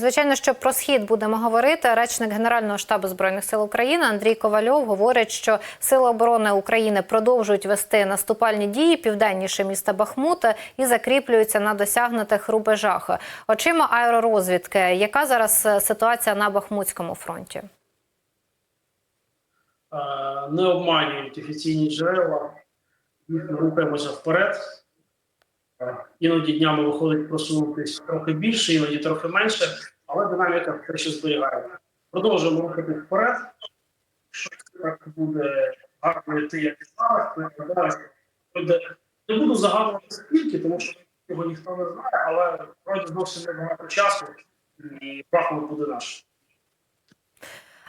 Звичайно, що про схід будемо говорити. Речник Генерального штабу збройних сил України Андрій Ковальов говорить, що сили оборони України продовжують вести наступальні дії південніше міста Бахмута і закріплюються на досягнутих рубежах. Очима аеророзвідки, яка зараз е, ситуація на Бахмутському фронті? Е, не обманюють офіційні джерела, рухаємося вперед. Іноді днями виходить просунутися трохи більше, іноді трохи менше, але динаміка все ще зберігається. Продовжуємо рухати вперед. Якщо так буде гарно йти, як і зараз, то гадаю, буде. Не буду загадувати скільки, тому що його ніхто не знає, але пройде зовсім небагато часу, і Бахмут буде наш.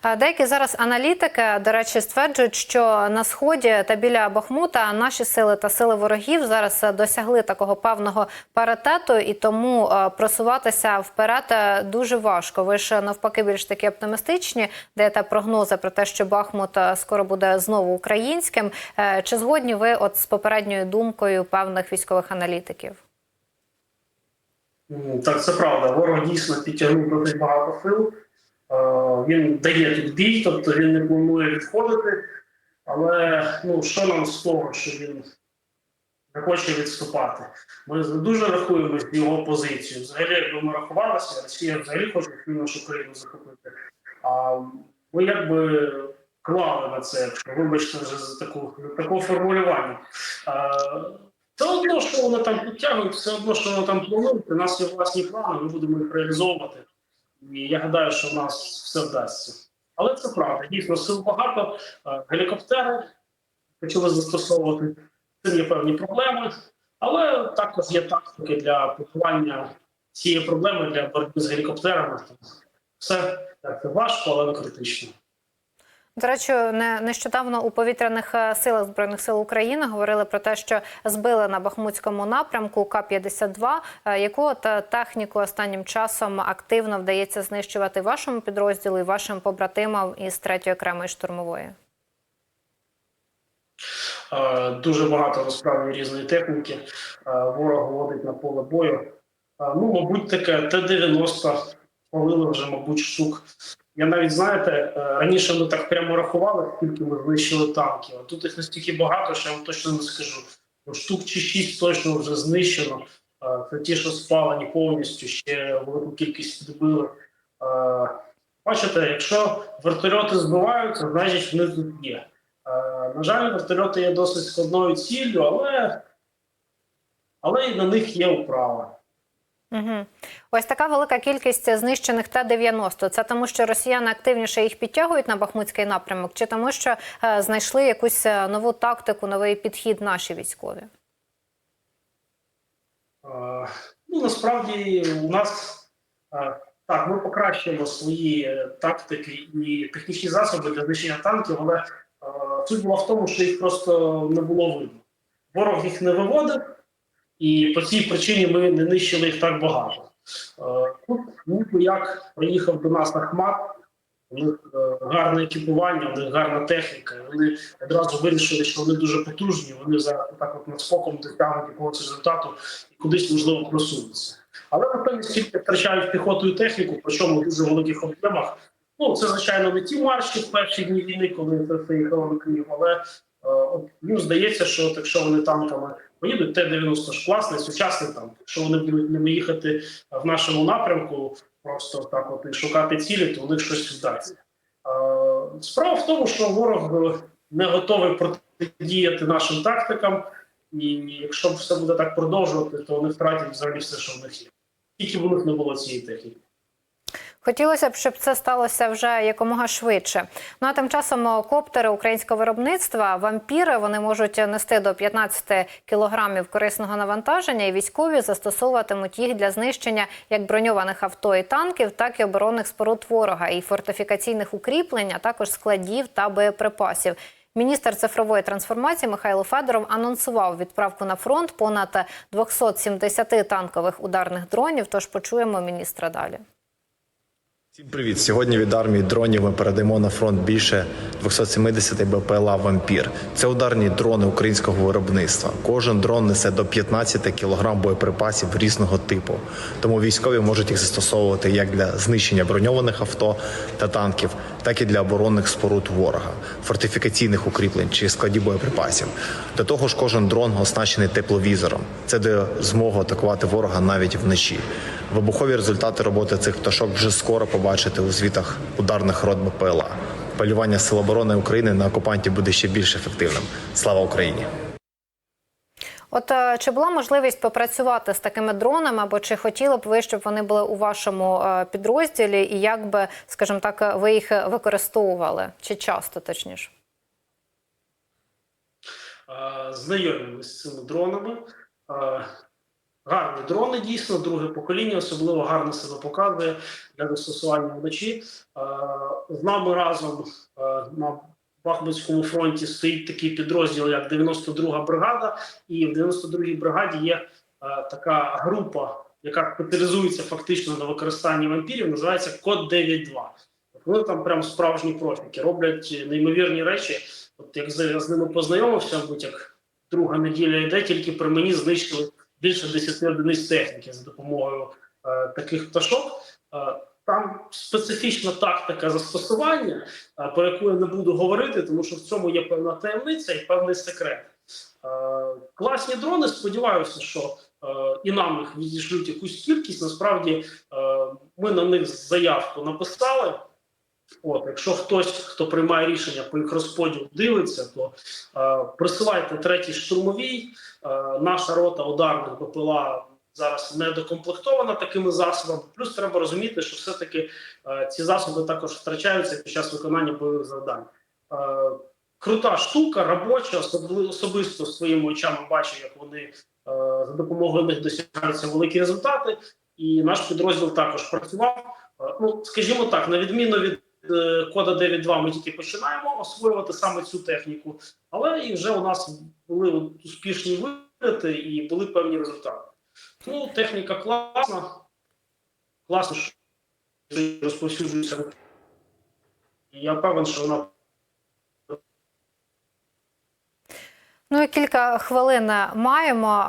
Деякі зараз аналітики, до речі, стверджують, що на сході та біля Бахмута наші сили та сили ворогів зараз е, досягли такого певного паритету, і тому е, просуватися вперед е, дуже важко. Ви ж навпаки більш такі оптимістичні, даєте прогнози про те, що Бахмут скоро буде знову українським. Чи згодні ви от з попередньою думкою певних військових аналітиків? Так, це правда. Ворог дійсно підтягнув досить багато сил. Він дає тут бій, тобто він не планує відходити. Але ну, що нам з того, що він не хоче відступати? Ми дуже рахуємо його позицію. Взагалі, якби ми рахувалися, Росія взагалі хоче всю нашу країну захопити. А ми якби клали на це, якщо вибачте вже за таку за формулювання. Е, все одно, що вони там підтягують, все одно, що вони там планують. У нас є власні плани, ми будемо їх реалізовувати. І я гадаю, що в нас все вдасться. Але це правда. Дійсно, сил багато. Е, Гелікоптери почали застосовувати. Це є певні проблеми. Але також є тактики для поховання цієї проблеми для боротьби з гелікоптерами. Все так, важко, але не критично. До речі, не нещодавно у повітряних е, силах збройних сил України говорили про те, що збили на Бахмутському напрямку К-52. Е, Яку от е, техніку останнім часом активно вдається знищувати вашому підрозділу і вашим побратимам із 3-ї окремої штурмової? Дуже багато насправді різної техніки. Ворог виводить на поле бою. Ну, мабуть, таке Т-90 палили вже, мабуть, штук. Я навіть знаєте, е, раніше ми так прямо рахували, скільки ми знищили танків. А тут їх настільки багато, що я вам точно не скажу. Ну, штук чи шість точно вже знищено. Е, Це ті, що спалені повністю, ще велику кількість підбили. Е, Бачите, якщо вертольоти збиваються, значить вони тут є. На жаль, вертольоти є досить складною ціллю, але, але і на них є управа. Угу. Ось така велика кількість знищених Т-90. Це тому, що росіяни активніше їх підтягують на Бахмутський напрямок, чи тому, що е, знайшли якусь е, нову тактику, новий підхід наші військові? Е, Ну, насправді у нас е, так, ми покращуємо свої тактики і технічні засоби для знищення танків, але е, суть була в тому, що їх просто не було видно. Ворог їх не виводив, і по цій причині ми не нищили їх так багато. Е, Тут ніби як приїхав до нас Ахмат, у них е, гарне екіпування, у них гарна техніка. Вони одразу вирішили, що вони дуже потужні. Вони зараз так от наскоком досягнуть якогось результату і кудись можливо просунуться. Але натомість тільки втрачають піхоту і техніку, причому в дуже великих об'ємах. Ну це звичайно не ті марші в перші дні війни, коли це все їхало на Київ. Але е, от їм здається, що от якщо вони танками поїдуть, Т-90 ж класний, сучасний танк. Якщо вони будуть ними їхати в нашому напрямку, просто так от і шукати цілі, то у них щось вдасться. Справа в тому, що ворог не готовий протидіяти нашим тактикам, і якщо все буде так продовжувати, то вони втратять взагалі все, що в них є. Тільки в них не було цієї техніки. Хотілося б, щоб це сталося вже якомога швидше. Ну а тим часом коптери українського виробництва, вампіри, вони можуть нести до 15 кілограмів корисного навантаження, і військові застосовуватимуть їх для знищення як броньованих авто і танків, так і оборонних споруд ворога, і фортифікаційних укріплень, а також складів та боєприпасів. Міністр цифрової трансформації Михайло Федоров анонсував відправку на фронт понад 270 танкових ударних дронів. Тож почуємо міністра далі. Всім привіт! Сьогодні від армії дронів ми передаємо на фронт більше 270 БПЛА Вампір. Це ударні дрони українського виробництва. Кожен дрон несе до 15 кг боєприпасів різного типу. Тому військові можуть їх застосовувати як для знищення броньованих авто та танків, так і для оборонних споруд ворога, фортифікаційних укріплень чи складів боєприпасів. До того ж, кожен дрон оснащений тепловізором. Це дає змогу атакувати ворога навіть вночі. Вибухові результати роботи цих пташок вже скоро побачите у звітах ударних рот БПЛА. Полювання Сил оборони України на окупантів буде ще більш ефективним. Слава Україні! От е, чи була можливість попрацювати з такими дронами, або чи хотіли б ви, щоб вони були у вашому е, підрозділі, і як би, скажімо так, ви їх використовували? Чи часто точніше? Знайомі ми з цими дронами. Гарні дрони, дійсно, друге покоління, особливо гарно себе показує для застосування вночі. Е, З нами разом е, на Бахмутському фронті стоїть такий підрозділ, як 92-га бригада, і в 92-й бригаді є е, така група, яка спеціалізується фактично на використанні вампірів, називається Код 9.2. Вони там прям справжні профіки, роблять неймовірні речі. От як з, ними познайомився, мабуть, як друга неділя йде, тільки при мені знищили більше 10 одиниць техніки за допомогою е, таких пташок. Е, там специфічна тактика застосування, е, про яку я не буду говорити, тому що в цьому є певна таємниця і певний секрет. Е, класні дрони, сподіваюся, що е, і нам їх відійшлють якусь кількість. Насправді е, ми на них заявку написали. От, якщо хтось, хто приймає рішення по їх розподілу, дивиться, то е, присилайте третій штурмовій. Е, наша рота ударних БПЛА зараз не докомплектована такими засобами. Плюс треба розуміти, що все-таки е, ці засоби також втрачаються під час виконання бойових завдань. Е, крута штука, робоча, особливо особисто своїми очами бачу, як вони е, за допомогою них досягаються великі результати. І наш підрозділ також працював. Е, ну, скажімо так, на відміну від кода 9.2 ми тільки починаємо освоювати саме цю техніку, але і вже у нас були успішні вилети і були певні результати. Тому техніка класна, класно, що розповсюджується. Я певен, що вона І кілька хвилин маємо.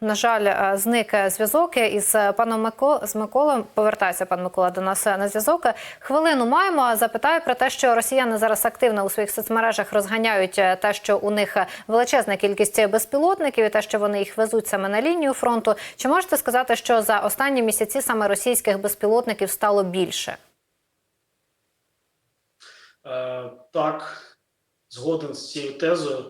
Е, На жаль, е, зник зв'язок із паном Мико з Миколою. Повертається пан Микола до нас на зв'язок. Хвилину маємо. Запитаю про те, що росіяни зараз активно у своїх соцмережах розганяють е, те, що у них величезна кількість безпілотників, і те, що вони їх везуть саме на лінію фронту. Чи можете сказати, що за останні місяці саме російських безпілотників стало більше? Е, так, згоден з цією тезою.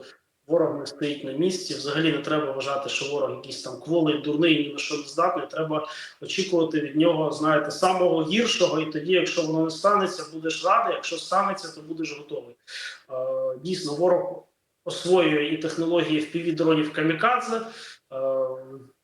Ворог не стоїть на місці. Взагалі не треба вважати, що ворог якийсь там кволий, дурний, ні на що не здатний. Треба очікувати від нього, знаєте, самого гіршого. І тоді, якщо воно не станеться, будеш радий. Якщо станеться, то будеш готовий. Дійсно, ворог освоює і технології впіві дронів камікадзе.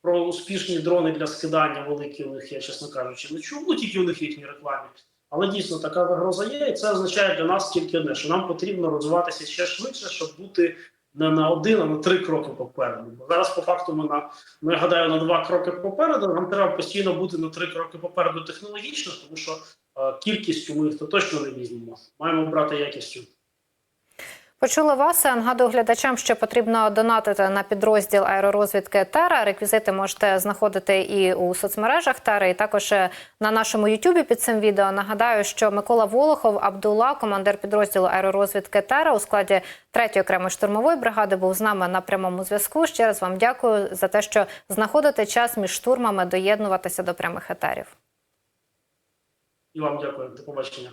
Про успішні дрони для скидання великі у них, я чесно кажучи, не чув. Ну тільки у них їхній рекламі. Але дійсно така загроза є, і це означає для нас тільки одне, що нам потрібно розвиватися ще швидше, щоб бути не на один, а на три кроки попереду. Бо зараз, по факту, ми на ну, я гадаю, на два кроки попереду. Нам треба постійно бути на три кроки попереду технологічно, тому що е, кількістю ми їх то точно не візьмемо. Маємо брати якістю. Почули вас. Нагадую глядачам, що потрібно донатити на підрозділ аеророзвідки Тера. Реквізити можете знаходити і у соцмережах Тера, і також на нашому Ютубі під цим відео. Нагадаю, що Микола Волохов Абдула, командир підрозділу аеророзвідки Тера у складі 3-ї окремої штурмової бригади, був з нами на прямому зв'язку. Ще раз вам дякую за те, що знаходите час між штурмами доєднуватися до прямих етерів. І вам дякую. До побачення.